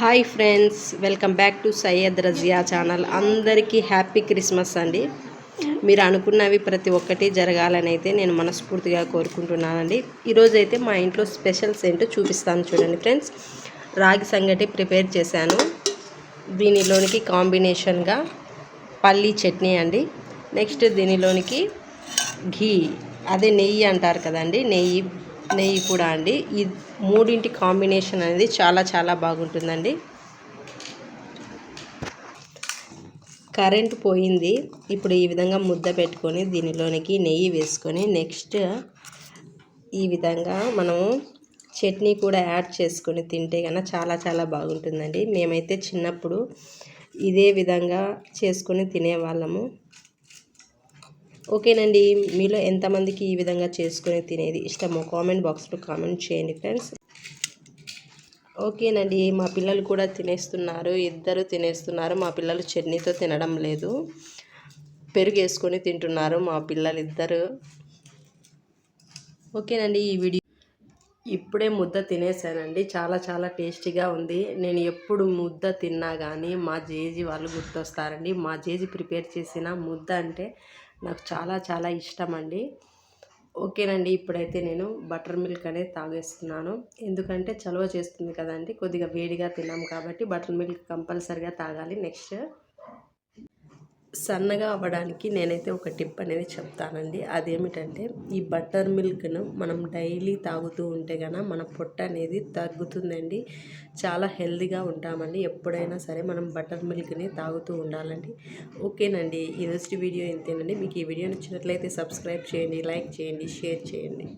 Hi friends welcome back to Syed Razia channel. అందరికీ happy Christmas అండి. మీరు అనుకున్నవి ప్రతి ఒక్కటి జరగాలని అయితే నేను మనస్ఫూర్తిగా కోరుకుంటున్నానండి. ఈరోజు అయితే మా ఇంట్లో స్పెషల్స్ ఏంటో చూపిస్తాను చూడండి ఫ్రెండ్స్. రాగి సంగటి ప్రిపేర్ చేశాను. దీనిలోనికి కాంబినేషన్గా పల్లీ చట్నీ అండి. నెక్స్ట్ దీనిలోనికి ఘీ. అదే నెయ్యి అంటారు కదండి నెయ్యి నెయ్యి కూడా అండి. ఈ మూడింటి కాంబినేషన్ అనేది చాలా చాలా బాగుంటుందండి. కరెంట్ పోయింది. ఇప్పుడు ఈ విధంగా ముద్ద పెట్టుకొని దీనిలోనికి నెయ్యి వేసుకొని నెక్స్ట్ ఈ విధంగా మనము చట్నీ కూడా యాడ్ చేసుకొని తింటే కన్నా చాలా చాలా బాగుంటుందండి. మేమైతే చిన్నప్పుడు ఇదే విధంగా చేసుకొని తినేవాళ్ళము. ఓకేనండి. మీలో ఎంతమందికి ఈ విధంగా చేసుకొని తినేది ఇష్టమో కామెంట్ బాక్స్లో కామెంట్ చేయండి ఫ్రెండ్స్. ఓకేనండి. మా పిల్లలు కూడా తినేస్తున్నారు. ఇద్దరు తినేస్తున్నారు. మా పిల్లలు చట్నీతో తినడం లేదు. పెరుగు వేసుకొని తింటున్నారు మా పిల్లలు ఇద్దరు ఓకేనండి. ఈ వీడియో ఇప్పుడే ముద్ద తినేసానండి. చాలా చాలా టేస్టీగా ఉంది. నేను ఎప్పుడు ముద్ద తిన్నా కానీ మా జేజీ వాళ్ళు గుర్తొస్తారండి. మా జేజీ ప్రిపేర్ చేసిన ముద్ద అంటే నాకు చాలా చాలా ఇష్టం అండి ఓకేనండి ఇప్పుడైతే నేను బటర్ మిల్క్ అనేది తాగేస్తున్నాను. ఎందుకంటే చలవ చేస్తుంది కదండి కొద్దిగా వేడిగా తిన్నాం కాబట్టి బటర్ మిల్క్ కంపల్సరిగా తాగాలి నెక్స్ట్. సన్నగా అవ్వడానికి నేనైతే ఒక టిప్ అనేది చెప్తానండి. అదేమిటంటే ఈ బటర్ మిల్క్ను మనం డైలీ తాగుతూ ఉంటే కనుక మన పొట్ట అనేది తగ్గుతుందండి. చాలా హెల్తీగా ఉంటామండి. ఎప్పుడైనా సరే మనం బటర్ మిల్క్ని తాగుతూ ఉండాలండి. ఓకేనండి. ఈరోజు వీడియో ఇంతేనండి. మీకు ఈ వీడియో నచ్చినట్లయితే సబ్స్క్రైబ్ చేయండి లైక్ చేయండి షేర్ చేయండి.